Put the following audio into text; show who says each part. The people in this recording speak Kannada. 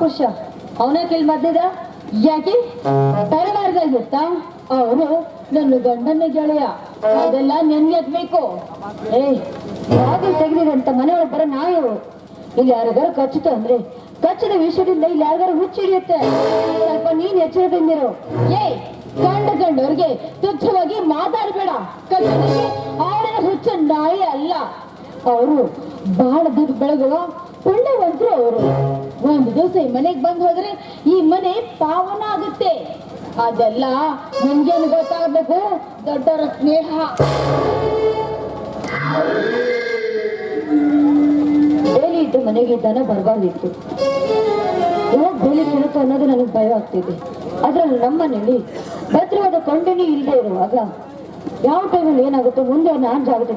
Speaker 1: ಪುರುಷ ಅವನೇ ಕೇಳಿ ಮದ್ದಿದ ಯಾಕೆ? ತರಲಾರ್ದಾಗಿತ್ತ ಅವನು ನನ್ನ ಗಂಡನ ಗೆಳೆಯ. ಅದೆಲ್ಲ ನೆನ್ಗೆ ಬೇಕು ಏ ಬಾಗಿಲು ತೆಗೆದಿರಂತ ಮನೆಯೊಳಗೆ ಬರೋ ನಾಯವು ಇಲ್ಲಿ ಯಾರಿಗಾರು ಕಚ್ಚುತ್ತೆ ಅಂದ್ರೆ ಕಚ್ಚದ ವಿಷಯದಿಂದ ಇಲ್ಲಿ ಯಾರಿಗಾರು ಹುಚ್ಚಿಡಿಯುತ್ತೆ ಸ್ವಲ್ಪ ನೀನ್ ಎಚ್ಚರದಿಂದಿರು. ಏ ಕಂಡ ಕಂಡವ್ರಿಗೆ ತುಚ್ಛವಾಗಿ ಮಾತಾಡಬೇಡ. ಕಚ್ಚೋದಕ್ಕೆ ಅವನ ಹುಚ್ಚ ನಾಯಿ ಅಲ್ಲ. ಅವರು ಬಹಳ ದುಡ್ಡು ಬೆಳಗುವ ಪುಣ್ಯವಂತರು ಅವರು. ಒಂದು ದಿವಸ ಈ ಮನೆಗೆ ಬಂದು ಹೋದ್ರೆ ಈ ಮನೆ ಪಾವನ ಆಗುತ್ತೆ. ಅದೆಲ್ಲ ನಿಮ್ಗೇನು ಗೊತ್ತಾಗಬೇಕು? ದೊಡ್ಡವರ ಸ್ನೇಹ. ಬೇಲಿಟ್ಟು ಮನೆಗೆ ದನ ಬರಬಾರ್ದಿತ್ತು. ಇವಾಗ ಬೇಲಿ ಕಿಣುಕು ಅನ್ನೋದು ನನಗೆ ಭಯ ಆಗ್ತಿದೆ. ಅದರಲ್ಲಿ ನಮ್ಮನೇಲಿ ಭದ್ರವಾದ ಕೊಂಡನಿ ಇಲ್ಲದೆ ಇರುವಾಗ ಯಾವ ಟೈಮಲ್ಲಿ ಏನಾಗುತ್ತೋ ಮುಂದೆ ನಾನು ಜಾಗೃತಿ